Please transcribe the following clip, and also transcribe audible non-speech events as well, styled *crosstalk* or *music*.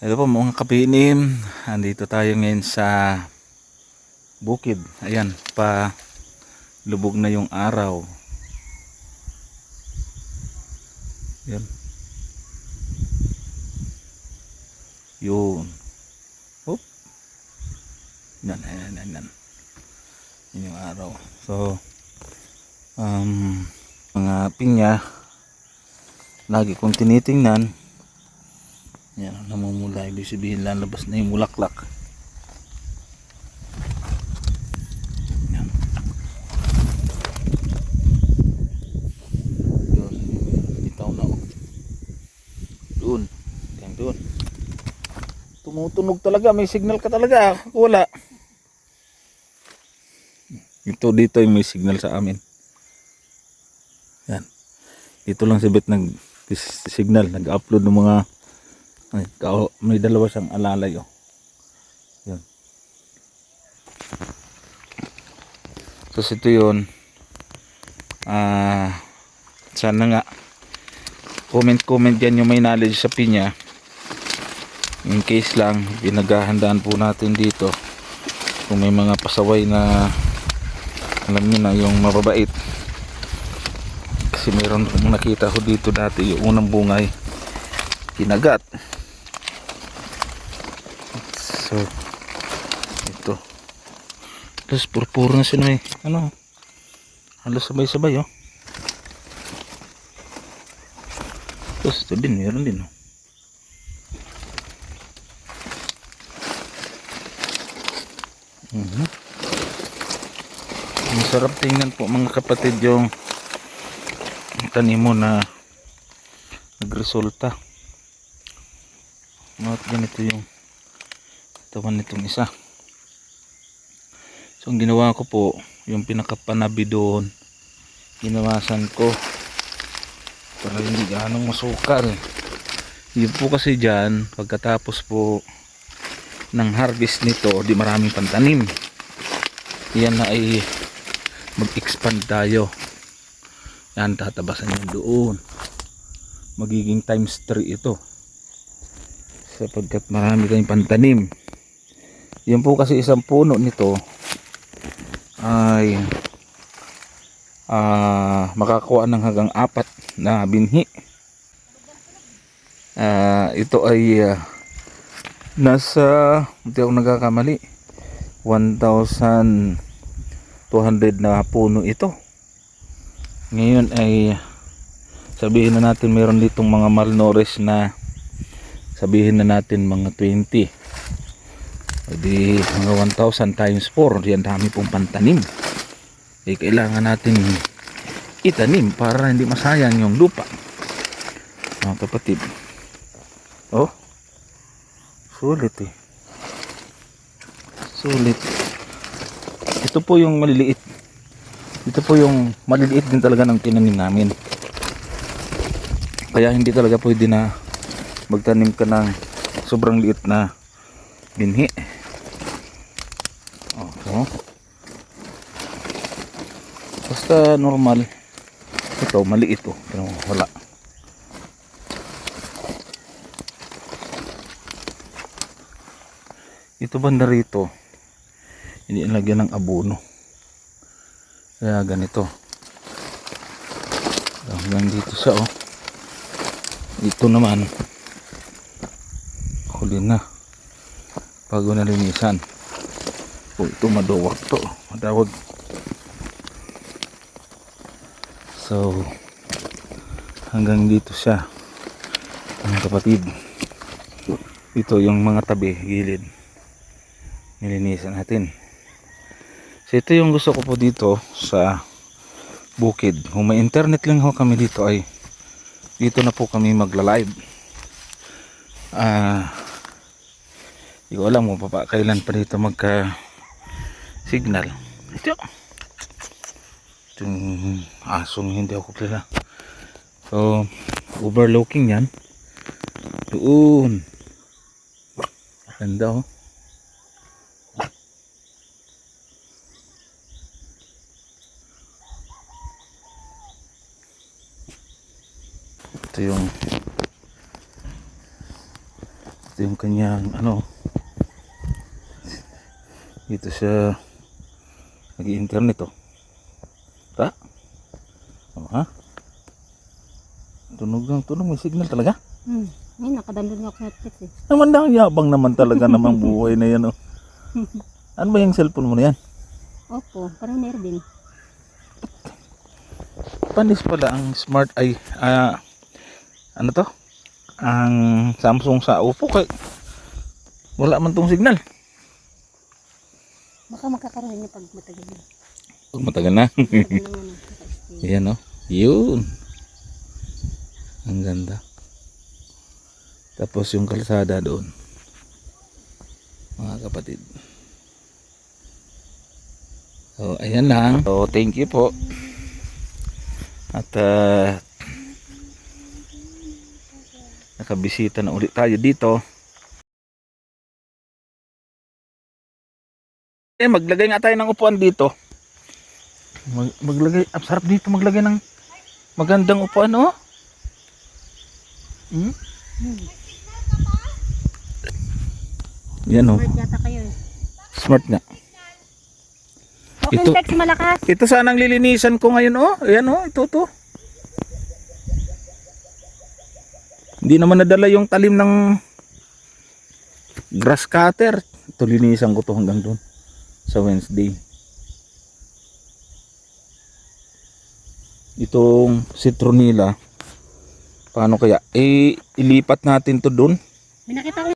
Hello po mga kapinim. Andito tayo ngayon sa bukid. Ayan, pa lubog na yung araw. Yan. Yun. Oop. Yan, yan, yan, yan. Yun yung araw. So, um, mga pinya, lagi kong tinitingnan. Yan, namumula. Ibig sabihin lalabas na yung mulaklak. Yan. Yun. Bitaw na. oh. Doon. Yan doon. Tumutunog talaga. May signal ka talaga. Wala. Ito dito yung may signal sa amin. Yan. Dito lang si Bet nag signal, nag-upload ng mga ay, kao- may dalawa siyang alalay oh. Yan. Tapos ito yun. Ah, sana nga comment comment yan yung may knowledge sa pinya. In case lang pinaghahandaan po natin dito kung may mga pasaway na alam niyo na yung mababait kasi meron akong nakita ko dito dati yung unang bungay kinagat so ito. Tapos purpuro na sila eh. Ano? Halos sabay sabay oh. Tapos ito din meron din oh. Mhm. Masarap tingnan po mga kapatid yung tanim mo na nagresulta. At ganito yung tawan nitong isa. So ang ginawa ko po, yung pinakapanabi doon, ginawasan ko para hindi ganong masukal. Yun po kasi dyan, pagkatapos po ng harvest nito, di maraming pantanim. Yan na ay mag-expand tayo. Yan, tatabasan yun doon. Magiging times 3 ito. Sapagkat marami tayong pantanim. Yan po kasi isang puno nito ay ah makakuha ng hanggang apat na binhi. Ah, ito ay ah, nasa hindi ako nagkakamali 1,200 na puno ito ngayon ay sabihin na natin meron ditong mga malnourished na sabihin na natin mga 20 di mga 1,000 times 4 yan dami pong pantanim eh kailangan natin itanim para hindi masayang yung lupa mga kapatid oh Sulit eh. Sulit. Ito po yung maliliit. Ito po yung maliliit din talaga ng tinanim namin. Kaya hindi talaga pwede na magtanim ka ng sobrang liit na binhi. Oh, so. Basta normal. Ito, maliit oh. Pero wala. ito banda rito. Hindi nilagyan ng abono. Kaya ganito. Hanggang dito siya oh. Ito naman. Huli na. Bago nalinisan. Oh ito maduwag to. Madawag so hanggang dito siya mga kapatid. Ito yung mga tabi gilid nilinisan natin. So ito yung gusto ko po dito sa bukid. Kung may internet lang ho kami dito ay dito na po kami magla live ah hindi ko alam kung pa kailan pa dito magka signal ito itong asong hindi ako kilala so overlooking yan doon ganda oh ito yung ito Ito yung kanyang ano. Dito siya nag-internet oh. Ta? Oh, ha? Tunog ng tunog. May signal talaga. Hmm. Ngayon, nakadownload nga ako Netflix eh. Naman ang yabang naman talaga namang buhay na yan oh. Ano ba yung cellphone mo na yan? Opo, parang meron din. Panis pala ang smart ay ah, ano to? Ang Samsung sa Oppo kay wala man tong signal. Baka magkakaroon niya pag matagal. Pag matagal na. *laughs* Pag nang ano, naka-stay. Yan no. Yun. Ang ganda. Tapos yung kalsada doon. Mga kapatid. So, ayan lang. So, thank you po. At uh, nakabisita na ulit tayo dito. Eh, maglagay nga tayo ng upuan dito. Mag, maglagay, ang sarap dito maglagay ng magandang upuan, oh. Hmm? Hmm. Yan, oh. Smart yata kayo eh. Smart nga. Okay, Ito- text malakas. Ito sana ang lilinisan ko ngayon, oh. Ayan, oh. Ito, to. Hindi naman nadala yung talim ng grass cutter. Ito, linisan ko to hanggang doon. Sa Wednesday. Itong citronilla. Paano kaya? Eh, ilipat natin to doon.